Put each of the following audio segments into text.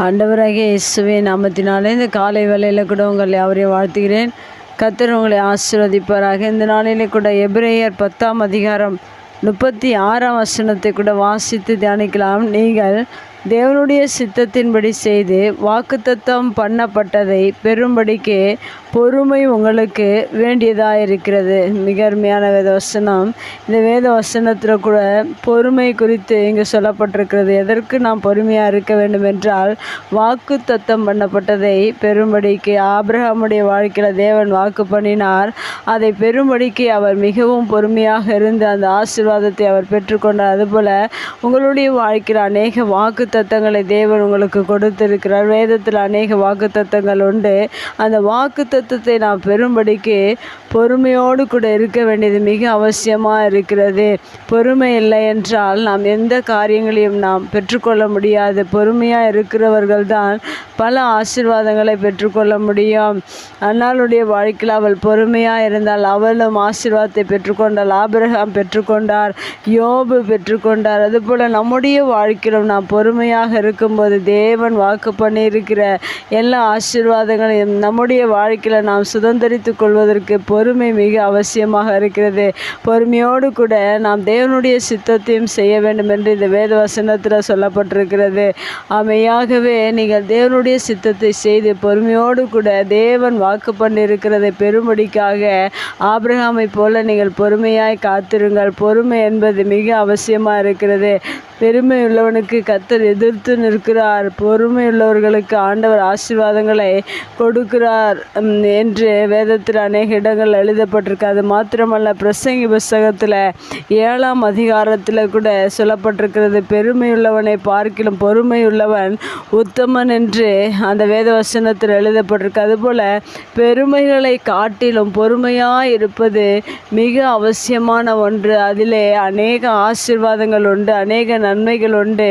ஆண்டவராகிய இயேசுவே நாமத்தினாலே இந்த காலை வேலையில் கூட உங்களை அவரை வாழ்த்துகிறேன். கத்தர் உங்களை ஆசீர்வதிப்பாராக. இந்த நாளிலே கூட எபிரேயர் பத்தாம் அதிகாரம் முப்பத்தி ஆறாம் வசனத்தை கூட வாசித்து தியானிக்கலாம். நீங்கள் தேவனுடைய சித்தத்தின்படி செய்து வாக்குத்தத்தம் பண்ணப்பட்டதை பெறும்படிக்கு பொறுமை உங்களுக்கு வேண்டியதாக இருக்கிறது மிக அருமையான வேத வசனம் இந்த வேத வசனத்தில் கூட பொறுமை குறித்து இங்கு சொல்லப்பட்டிருக்கிறது. எதற்கு நாம் பொறுமையாக இருக்க வேண்டும் என்றால் வாக்கு தத்தம் பண்ணப்பட்டதை பெறும்படிக்கு ஆபிரகாமுடைய வாழ்க்கையில் தேவன் வாக்கு பண்ணினார். அதை பெறும்படிக்கு அவர் மிகவும் பொறுமையாக இருந்து அந்த ஆசீர்வாதத்தை அவர் பெற்றுக்கொண்டார். அதுபோல் உங்களுடைய வாழ்க்கையில் அநேக வாக்கு தத்தங்களை தேவன் உங்களுக்கு கொடுத்திருக்கிறார். வேதத்தில் அநேக வாக்குத்தத்தங்கள் உண்டு. அந்த வாக்குத்தத்தத்தை நான் நாம் பெறும்படிக்கு பொறுமையோடு கூட இருக்க வேண்டியது மிக அவசியமாக இருக்கிறது. பொறுமை இல்லை என்றால் நாம் எந்த காரியங்களையும் நாம் பெற்றுக்கொள்ள முடியாது. பொறுமையாக இருக்கிறவர்கள் தான் பல ஆசீர்வாதங்களை பெற்றுக்கொள்ள முடியும். அன்னாளுடைய வாழ்க்கையில் அவள் பொறுமையாக இருந்தால் அவளும் ஆசிர்வாதத்தை பெற்றுக்கொண்டாள். ஆபிரகாம் பெற்றுக்கொண்டார் யோபு பெற்றுக்கொண்டார். அதுபோல் நம்முடைய வாழ்க்கையிலும் நாம் பொறுமையாக இருக்கும்போது தேவன் வாக்கு பண்ணியிருக்கிற எல்லா ஆசீர்வாதங்களையும் நம்முடைய வாழ்க்கையில் நாம் சுதந்திரித்து கொள்வதற்கு பொறுமை மிக அவசியமாக இருக்கிறது. பொறுமையோடு கூட நாம் தேவனுடைய சித்தத்தையும் செய்ய வேண்டும் என்று இந்த வேத வசனத்தில் சொல்லப்பட்டிருக்கிறது. அமையாகவே நீங்கள் தேவனுடைய சித்தத்தை செய்து பொறுமையோடு கூட தேவன் வாக்கு பண்ணியிருக்கிறதை பெரும்படிக்காக ஆபிரகாமை போல நீங்கள் பொறுமையாய் காத்திருங்கள். பொறுமை என்பது மிக அவசியமாக இருக்கிறது. பெருமை உள்ளவனுக்கு கத்தர் எதிர்த்து நிற்கிறார். பொறுமை உள்ளவர்களுக்கு ஆண்டவர் ஆசீர்வாதங்களை கொடுக்கிறார் என்று வேதத்தில் அநேக இடங்கள் எழுதப்பட்டிருக்கு. அது மாத்திரமல்ல பிரசங்கி புஸ்தகத்தில் ஏழாம் அதிகாரத்தில் கூட சொல்லப்பட்டிருக்கிறது. பெருமையுள்ளவனை பார்க்கிலும் பொறுமையுள்ளவன் உத்தமன் என்று அந்த வேத வசனத்தில் எழுதப்பட்டிருக்கு. அதுபோல் பெருமைகளை காட்டிலும் பொறுமையாக இருப்பது மிக அவசியமான ஒன்று. அதிலே அநேக ஆசீர்வாதங்கள் உண்டு அநேக நன்மைகள் உண்டு.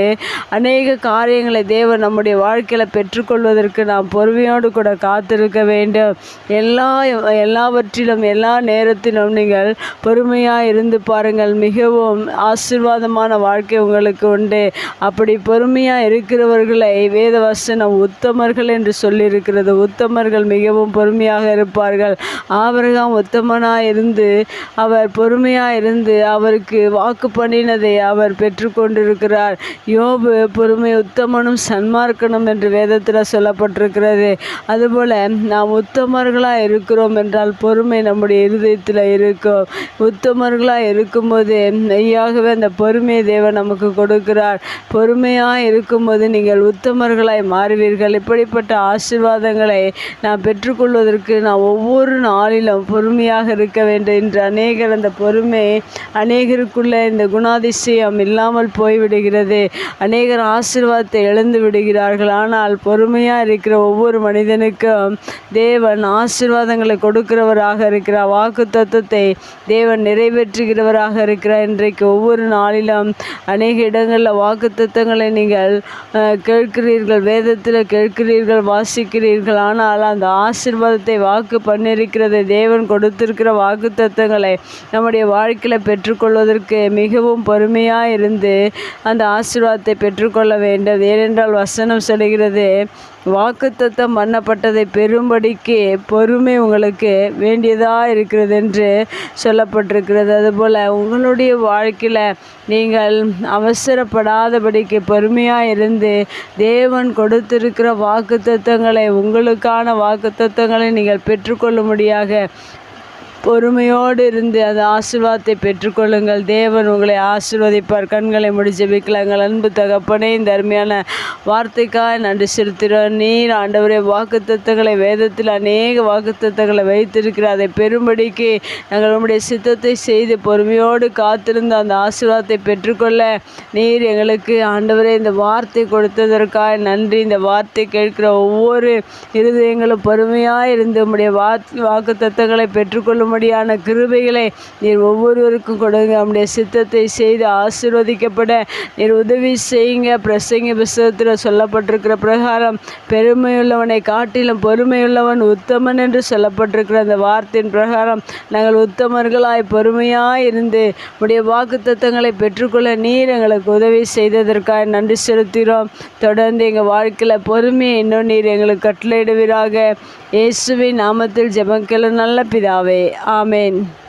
அநேக காரியங்களை தேவன் நம்முடைய வாழ்க்கையில் பெற்றுக்கொள்வதற்கு நாம் பொறுமையோடு கூட காத்திருக்க வேண்டும். எல்லா எல்லாவற்றிலும் எல்லா நேரத்திலும் நீங்கள் பொறுமையாக இருந்து பாருங்கள். மிகவும் ஆசீர்வாதமான வாழ்க்கை உங்களுக்கு உண்டு. அப்படி பொறுமையாக இருக்கிறவர்களை வேதவசனம் உத்தமர்கள் என்று சொல்லியிருக்கிறது. உத்தமர்கள் மிகவும் பொறுமையாக இருப்பார்கள். ஆவரகம் உத்தமனாக இருந்து அவர் பொறுமையாக இருந்து அவருக்கு வாக்கு பண்ணினதை அவர் பெற்றுக்கொண்டிருக்கிறார் யோபு பொறுமை உத்தமனும் சன்மார்க்கனும் என்று வேதத்தில் சொல்லப்பட்டிருக்கிறது. அதுபோல் நாம் உத்தமர்களாக இருக்கிறோம் என்றால் பொறுமை நம்முடைய இருதயத்தில் இருக்கும். உத்தமர்களாக இருக்கும்போது மெய்யாகவே அந்த பொறுமையை தேவன் நமக்கு கொடுக்கிறார். பொறுமையாக இருக்கும்போது நீங்கள் உத்தமர்களாய் மாறுவீர்கள். இப்படிப்பட்ட ஆசீர்வாதங்களை நான் பெற்றுக்கொள்வதற்கு நான் ஒவ்வொரு நாளிலும் பொறுமையாக இருக்க வேண்டும். என்று அநேகர் அந்த பொறுமை அநேகருக்குள்ள இந்த குணாதிசயம் இல்லாமல் போய்விடுகிறது. அநேகர் ஆசீர்வாதத்தை இழந்து விடுகிறார்கள். ஆனால் பொறுமையாக இருக்கிற ஒவ்வொரு மனிதனுக்கும் தேவன் ஆசிர்வாதங்களை கொடுக்கிறவராக இருக்கிறார் வாக்கு தத்துவத்தை தேவன் நிறைவேற்றுகிறவராக இருக்கிறார் இன்றைக்கு ஒவ்வொரு நாளிலும் அநேக இடங்களில் வாக்கு தத்துவங்களை நீங்கள் கேட்கிறீர்கள் வேதத்தில் கேட்கிறீர்கள் வாசிக்கிறீர்கள். ஆனால் அந்த ஆசீர்வாதத்தை வாக்கு பண்ணியிருக்கிறது தேவன் கொடுத்திருக்கிற வாக்கு தத்துவங்களை நம்முடைய வாழ்க்கையில் பெற்றுக்கொள்வதற்கு மிகவும் பொறுமையாக இருந்து அந்த ஆசீர்வாதத்தை பெற்றுக்கொள்ள வேண்டும். ஏனென்றால் வசனம் சொல்கிறது வாக்குத்தத்தம் பண்ணப்பட்டதை பெறும்படிக்கு பொறுமை உங்களுக்கு வேண்டியதாக இருக்கிறது என்று சொல்லப்பட்டிருக்கிறது. அதுபோல் உங்களுடைய வாழ்க்கையில் நீங்கள் அவசரப்படாதபடிக்கு பொறுமையாக இருந்து தேவன் கொடுத்திருக்கிற வாக்குத்தத்தங்களை உங்களுக்கான வாக்குத்தத்தங்களை நீங்கள் பெற்றுக்கொள்ளும்படியாக பொறுமையோடு இருந்து அந்த ஆசீர்வாதத்தை பெற்றுக்கொள்ளுங்கள். தேவன் உங்களை ஆசீர்வதிப்பார். கண்களை முடிச்சு வைக்கலாங்கள். அன்பு தகப்பனே இந்த அருமையான வார்த்தைக்காக நன்றி செலுத்துகிறோம். நீர் ஆண்டவரே வாக்குத்தத்தங்களை வேதத்தில் அநேக வாக்குத்தத்தங்களை வைத்திருக்கிறார். அதை பெரும்படிக்கு நாங்கள் உங்களுடைய சித்தத்தை செய்து பொறுமையோடு காத்திருந்து அந்த ஆசீர்வாதத்தை பெற்றுக்கொள்ள நீர் எங்களுக்கு ஆண்டவரே இந்த வார்த்தை கொடுத்ததற்காக நன்றி. இந்த வார்த்தை கேட்கிற ஒவ்வொரு இருதயங்களும் பொறுமையாக இருந்து உங்களுடைய வாக்கு வாக்கு தத்தங்களை பெற்றுக்கொள்ளும்படியான கிருபைகளை நீர் ஒவ்வொருவருக்கும் கொடுங்க. நம்முடைய சித்தத்தை செய்து ஆசிர்வதிக்கப்பட நீர் உதவி செய்யுங்க. பிரசங்க புஸ்தகத்தில் சொல்லப்பட்டிருக்கிற பிரகாரம் பெருமையுள்ளவனை காட்டிலும் பொறுமையுள்ளவன் உத்தமன் என்று சொல்லப்பட்டிருக்கிற அந்த வார்த்தையின் பிரகாரம் நாங்கள் உத்தமர்களாய் பொறுமையாய் இருந்து உடைய வாக்கு தத்தங்களை பெற்றுக்கொள்ள நீர் எங்களுக்கு உதவி செய்ததற்காக நன்றி செலுத்துகிறோம். தொடர்ந்து எங்கள் வாழ்க்கையில் பொறுமையை இன்னும் நீர் எங்களுக்கு கட்டளையிடுவீராக. இயேசுவின் நாமத்தில் ஜெபக்கல நல்ல பிதாவே. Amen.